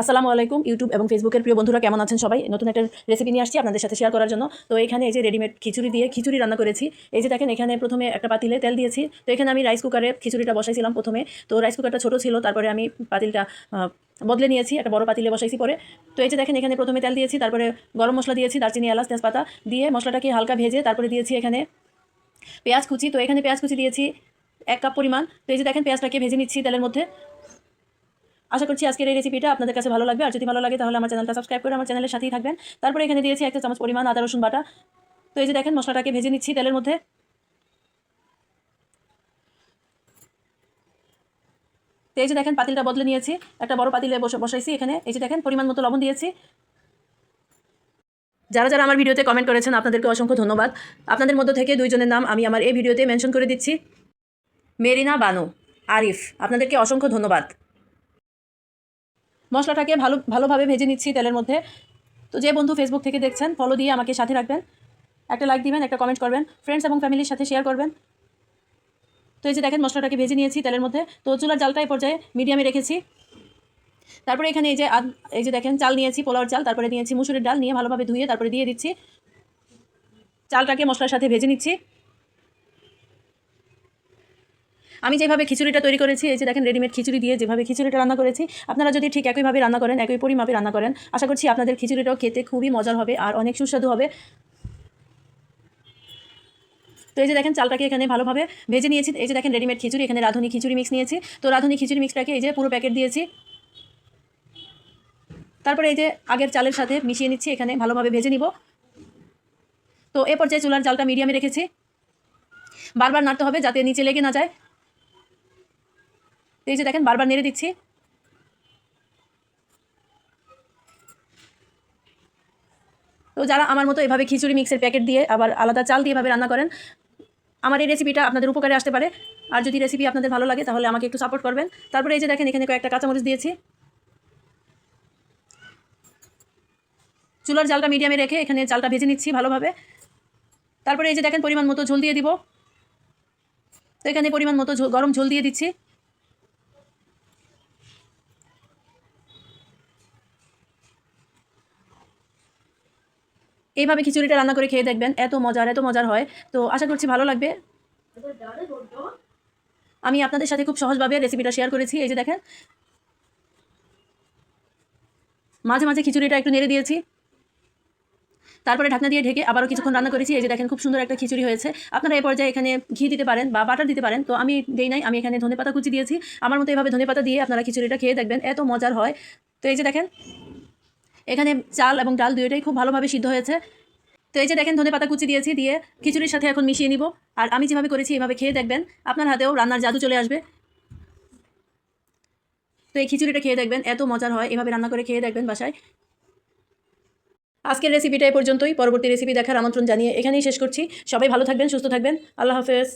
আসসালামু আলাইকুম ইউটিউব এবং ফেসবুকের প্রিয় বন্ধুরা, কেমন আছেন সবাই? নতুন একটা রেসিপি নিয়ে আসছি আপনাদের সাথে শেয়ার করার জন্য। তো এখানে এই যে রেডিমেড খিচুড়ি দিয়ে খিচুড়ি রান্না করেছি। এই যে দেখেন, এখানে প্রথমে একটা পাতিলে তেল দিয়েছি। তো এখানে আমি রাইস কুকারে খিচুড়িটা বসাইছিলাম প্রথমে। তো রাইস কুকারটা ছোটো ছিল, তারপরে আমি পাতিলটা বদলে নিয়েছি, একটা বড় পাতিলে বসাইছি পরে। তো এই যে দেখেন, এখানে প্রথমে তেল দিয়েছি, তারপরে গরম মশলা দিয়েছি, দারচিনি, এলাচ, তেজপাতা দিয়ে মশলাটাকে হালকা ভেজে তারপরে দিয়েছি এখানে পেঁয়াজ কুচি। তো এখানে পেঁয়াজ কুচি দিয়েছি এক কাপ পরিমাণ। তো এই যে দেখেন, পেঁয়াজটাকে ভেজে নিচ্ছি তেলের মধ্যে। আশা করছি আজকের এই রেসিপিটা আপনাদের কাছে ভালো লাগবে। আর যদি ভালো লাগে, তাহলে আমার চ্যানেলটা সাবস্ক্রাইব করে আমার চ্যানেলের সাথেই থাকবেন। তারপরে এখানে দিয়েছি একটা চামচ পরিমাণ আদা, রসুন বাটা। তো এই যে দেখেন, মশলাটাকে ভেজে নিচ্ছি তেলের মধ্যে। তো এই যে দেখেন, পাতিলটা বদলে নিয়েছি। একটা বড় পাতিলে বসে বসাইছি এখানে। এই যে দেখেন, পরিমাণ মতো লবণ দিয়েছি। যারা যারা আমার ভিডিওতে কমেন্ট করেছেন, আপনাদেরকে অসংখ্য ধন্যবাদ। আপনাদের মধ্য থেকে দুইজনের নাম আমি আমার এই ভিডিওতে মেনশন করে দিচ্ছি। মেরিনা বানু, আরিফ, আপনাদেরকে অসংখ্য ধন্যবাদ। মশলাটাকে ভালো, ভালোভাবে ভেজে নিচ্ছি তেলের মধ্যে। তো যে বন্ধু ফেসবুক থেকে দেখছেন ফলো দিয়ে আমাকে সাথে রাখবেন। একটা লাইক দিবেন, একটা কমেন্ট করবেন। ফ্রেন্ডস এবং ফ্যামিলির সাথে শেয়ার করবেন। তো এই যে দেখেন, মশলাটাকে ভেজে নিয়েছি তেলের মধ্যে। তো চুলার জালটা এই পর্যায়ে মিডিয়ামে রেখেছি। তারপরে এখানে এই যে এই যে দেখেন, চাল নিয়েছি, পোলাওর চাল। তারপরে নিয়েছি মুসুরের ডাল, নিয়ে ভালোভাবে ধুয়ে তারপরে দিয়ে দিচ্ছি। চালটাকে মশলার সাথে ভেজে নিচ্ছি। আমি যেভাবে খিচুড়িটা তৈরি করেছি, এই যে দেখেন রেডিমেড খিচুড়ি দিয়ে যেভাবে খিচুড়িটা রান্না করেছি, আপনারা যদি ঠিক একইভাবে রান্না করেন, একই পরিমাপে রান্না করেন, আশা করছি আপনাদের খিচুড়িটাও খেতে খুবই মজার হবে আর অনেক সুস্বাদু হবে। তো এই যে দেখেন চালটাকে এখানে ভালোভাবে ভেজে নিয়েছি, এই যে দেখেন রেডিমেড খিচুড়ি, এখানে রাঁধুনি খিচুড়ি মিক্স নিয়েছি। তো রাঁধুনি খিচুড়ি মিক্সটাকে এই যে পুরো প্যাকেট দিয়েছি। তারপরে এই যে আগের চালের সাথে মিশিয়ে নিচ্ছি, এখানে ভালোভাবে ভেজে নিব। তো এ পর্যায়ে চুলার জালটা মিডিয়ামে রেখেছি। বারবার নাড়তে হবে যাতে নিচে লেগে না যায়। তো এই যে দেখেন, বারবার নেড়ে দিচ্ছি। তো যারা আমার মতো এভাবে খিচুড়ি মিক্সের প্যাকেট দিয়ে আবার আলাদা চাল দিয়ে এভাবে রান্না করেন, আমার এই রেসিপিটা আপনাদের উপকারে আসতে পারে। আর যদি রেসিপি আপনাদের ভালো লাগে, তাহলে আমাকে একটু সাপোর্ট করবেন। তারপরে এই যে দেখেন, এখানে কয়েকটা কাঁচামরিচ দিয়েছি। চুলার জালটা মিডিয়ামে রেখে এখানে চালটা ভেজে নিচ্ছি ভালোভাবে। তারপরে এই যে দেখেন, পরিমাণ মতো ঝোল দিয়ে দিব। তো এখানে পরিমাণ মতো গরম ঝোল দিয়ে দিচ্ছি। এইভাবে খিচুড়িটা রান্না করে খেয়ে দেখবেন, এত মজার এত মজার হয়। তো আশা করছি ভালো লাগবে। আমি আপনাদের সাথে খুব সহজভাবে রেসিপিটা শেয়ার করেছি। এই যে দেখেন। মাঝে মাঝে খিচুড়িটা একটু নেড়ে দিয়েছি। তারপরে ঢাকনা দিয়ে ঢেকে আবারও কিছুক্ষণ রান্না করেছি। এই যে দেখেন, খুব সুন্দর একটা খিচুড়ি হয়েছে। আপনারা এই পর্যায়ে এখানে ঘি দিতে পারেন বা বাটার দিতে পারেন। তো আমি দেই নাই, আমি এখানে ধনেপাতা কুচি দিয়েছি। আমার মতো এভাবে ধনেপাতা দিয়ে আপনারা খিচুড়িটা খেয়ে দেখবেন, এত মজার হয়। তো এই যে দেখেন। এখানে চাল এবং ডাল দুইটাই খুব ভালোভাবে সিদ্ধ হয়েছে। তো এই যে দেখেন, ধনে পাতা কুচি দিয়েছি, দিয়ে খিচুড়ির সাথে এখন মিশিয়ে নিব। আর আমি যেভাবে করেছি, এভাবে খেয়ে দেখবেন, আপনার হাতেও রান্নার জাদু চলে আসবে। তো এই খিচুড়িটা খেয়ে দেখবেন, এত মজার হয়, এভাবে রান্না করে খেয়ে দেখবেন বাসায়। আজকের রেসিপিটা এই পর্যন্তই, পরবর্তী রেসিপি দেখার আমন্ত্রণ জানিয়ে এখানেই শেষ করছি। সবাই ভালো থাকবেন, সুস্থ থাকবেন, আল্লাহ হাফেজ।